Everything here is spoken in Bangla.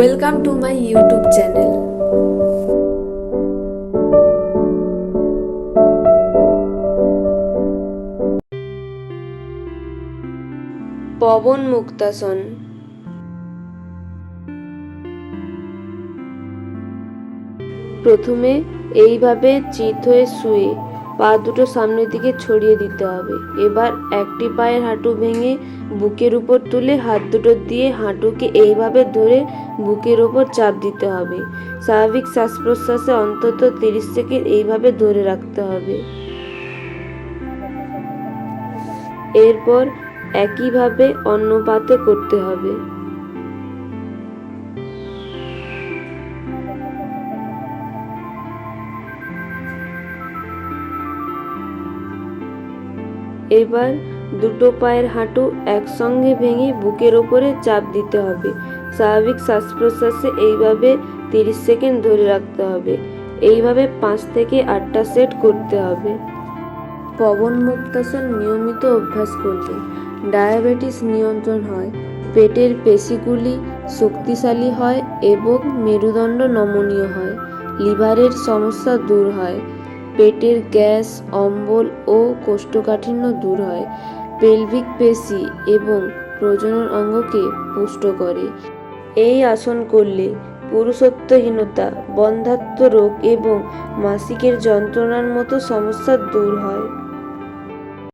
Welcome to my YouTube channel Pawanmuktasana. প্রথমে এইভাবে চিত হয়ে শুয়ে পা দুটো সামনের দিকে ছড়িয়ে দিতে হবে। এবার একটি পায়ের হাঁটু ভেঙে বুকের উপর তুলে হাত দুটো দিয়ে হাঁটুকে এইভাবে ধরে বুকের ওপর চাপ দিতে হবে। স্বাভাবিক শ্বাস প্রশ্বাসে অন্তত তিরিশ সেকেন্ড এইভাবে ধরে রাখতে হবে। এরপর একইভাবে অন্য পাতে করতে হবে। এবার দুটো পায়ের হাঁটু একসঙ্গে ভেঙে বুকের ওপরে চাপ দিতে হবে। স্বাভাবিক শ্বাস প্রশ্বাসে এইভাবে তিরিশ সেকেন্ড ধরে রাখতে হবে। এইভাবে পাঁচ থেকে আটটা সেট করতে হবে। পবন মুক্তাসন নিয়মিত অভ্যাস করলে ডায়াবেটিস নিয়ন্ত্রণ হয়, পেটের পেশিগুলি শক্তিশালী হয় এবং মেরুদণ্ড নমনীয় হয়, লিভারের সমস্যা দূর হয় পেটের গ্যাস, অম্বল ও কোষ্ঠকাঠিন্য দূর হয়। পেলভিক পেশি এবং প্রজনন অঙ্গকে পুষ্ট করে। এই আসন করলে পুরুষত্বহীনতা, বন্ধাত্ম রোগ এবং মাসিকের যন্ত্রণার মতো সমস্যা দূর হয়।